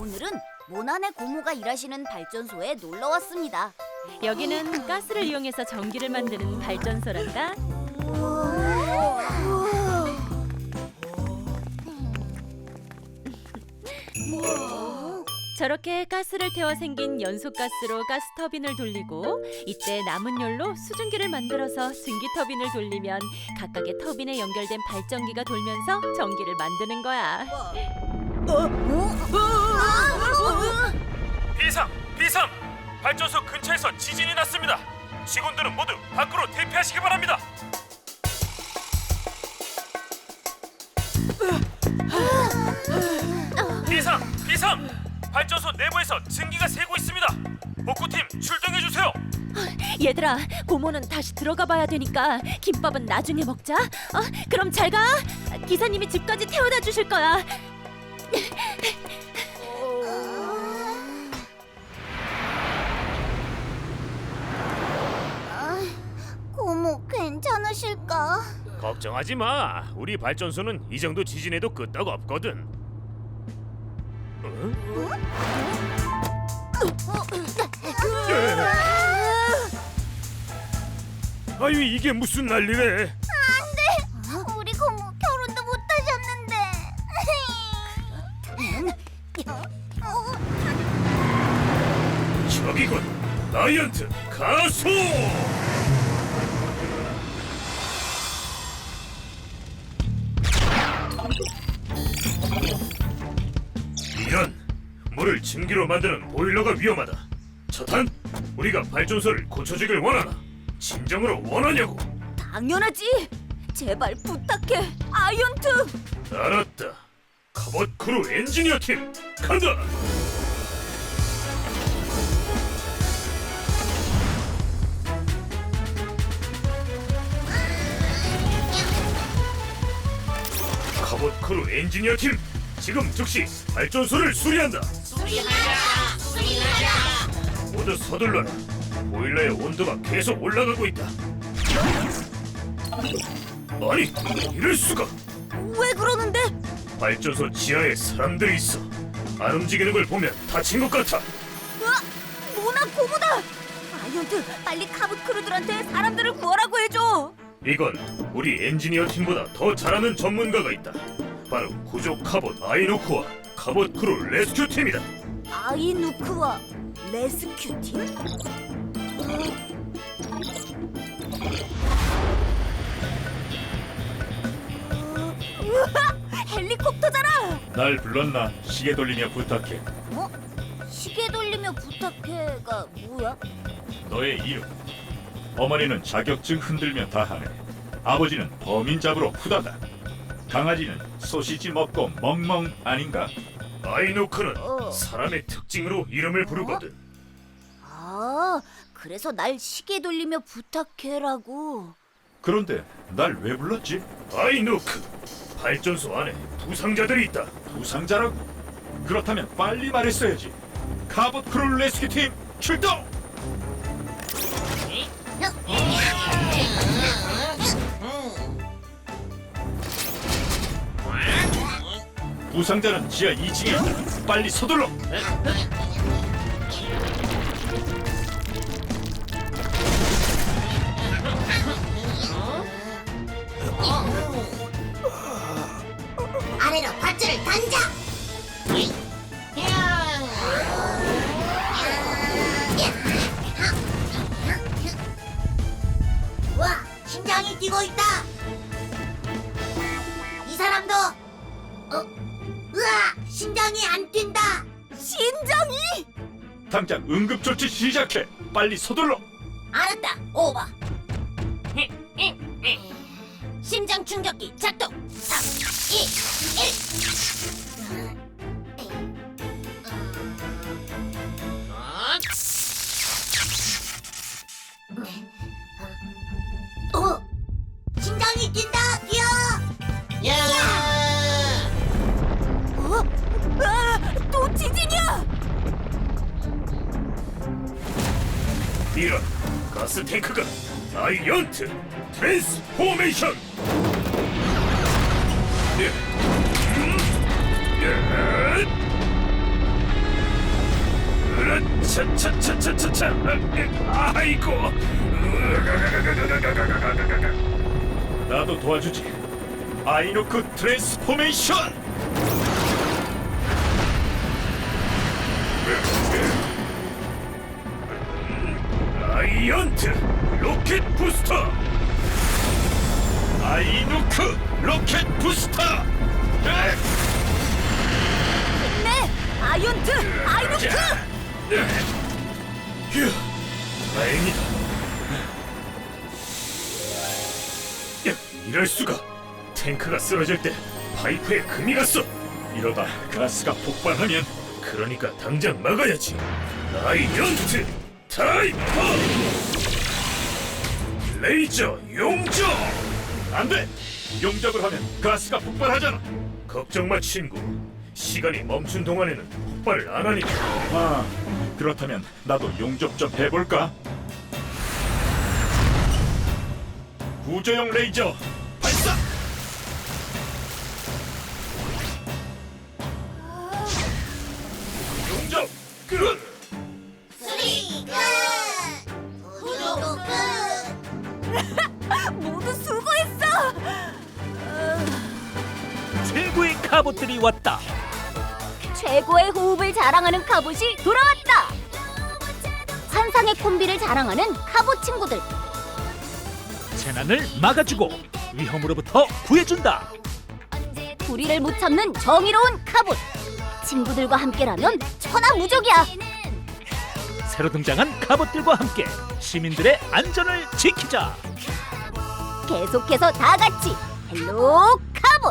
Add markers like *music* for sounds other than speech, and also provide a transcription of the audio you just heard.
오늘은 모난의 고모가 일하시는 발전소에 놀러 왔습니다. 여기는 가스를 이용해서 전기를 만드는 발전소란다. 저렇게 가스를 태워 생긴 연소가스로 가스 터빈을 돌리고 이때 남은 열로 수증기를 만들어서 증기 터빈을 돌리면 각각의 터빈에 연결된 발전기가 돌면서 전기를 만드는 거야. 비상! 비상! 발전소 근처에서 지진이 났습니다. 직원들은 모두 밖으로 대피하시기 바랍니다. 비상! 비상! 발전소 내부에서 증기가 새고 있습니다. 복구팀 출동해 주세요. 얘들아, 고모는 다시 들어가 봐야 되니까 김밥은 나중에 먹자. 어, 그럼 잘 가. 기사님이 집까지 태워다 주실 거야. 괜찮으실까? 걱정하지 마. 우리 발전소는 이 정도 지진에도 끄떡 없거든. 어? 아유 이게 무슨 난리래? 우리 고모 결혼도 못 하셨는데. 저기군 라이언트 가소 증기로 만드는 보일러가 위험하다. 저탄 우리가 발전소를 고쳐주길 원하나? 진정으로 원하냐고? 당연하지. 제발 부탁해, 아이언트. 알았다. 카봇 크루 엔지니어 팀 간다! 카봇 크루 엔지니어 팀 지금 즉시 발전소를 수리한다 수리하자 수리하자 모두 서둘러라 보일러의 온도가 계속 올라가고 있다 아니 이럴 수가 왜 그러는데? 발전소 지하에 사람들이 있어. 안 움직이는 걸 보면 다친 것 같아. 으아, 모나 고모다. 아이언트, 빨리 카봇 크루들한테 사람들을 구하라고 해줘. 이건 우리 엔지니어 팀보다 더 잘하는 전문가가 있다. 바로 구조 카봇 아이노크와 카봇 크루 레스큐 팀이다. 아이누크와 레스큐 팀? 우와, *laughs* 헬리콥터잖아. 날 불렀나? 시계 돌리며 부탁해. 어? 시계 돌리며 부탁해가 뭐야? 너의 이름. 어머니는 자격증 흔들며 다하네. 아버지는 범인 잡으러 후다다. 강아지는 소시지 먹고 멍멍 아닌가? 아이노크는 어. 사람의 특징으로 이름을 부르거든. 아, 그래서 날 시계 돌리며 부탁해라고. 그런데 날 왜 불렀지? 아이노크 발전소 안에 부상자들이 있다. 부상자라고? 그렇다면 빨리 말했어야지. 카봇 크롤 레스큐 팀 출동! 부상자는 지하 2층에 있다. 빨리 서둘러. 당장 응급 조치 시작해. 빨리 서둘러. 알았다, 오버! 심장 충격기 작동! 3, 2, 1! 가스 탱크가 아이언트 트랜스포메이션. 예. 음. 예. 차차차차차차 아이고 나도 도와주지. 아이노크 트랜스포메이션. 아이언트 로켓 부스터 아이노크 로켓 부스터. 에! 네, 아이언트, 아이노크. 휴 다행이다. 야, 이럴 수가. 탱크가 쓰러질 때 파이프에 금이 갔어. 이러다 가스가 폭발하면 그러니까 당장 막아야지. 아이언트 타이머 레이저 용접 안 돼. 용접을 하면 가스가 폭발하잖아. 걱정 마 친구 시간이 멈춘 동안에는 폭발을 안 하니까 아, 그렇다면 나도 용접 좀 해볼까? 구조용 레이저 발사! 용접 끝! 카봇들이 왔다. 최고의 호흡을 자랑하는 카봇이 돌아왔다. 환상의 콤비를 자랑하는 카봇 친구들. 재난을 막아주고 위험으로부터 구해준다. 불의를 못 참는 정의로운 카봇. 친구들과 함께라면 천하무적이야. 새로 등장한 카봇들과 함께 시민들의 안전을 지키자. 계속해서 다 같이 헬로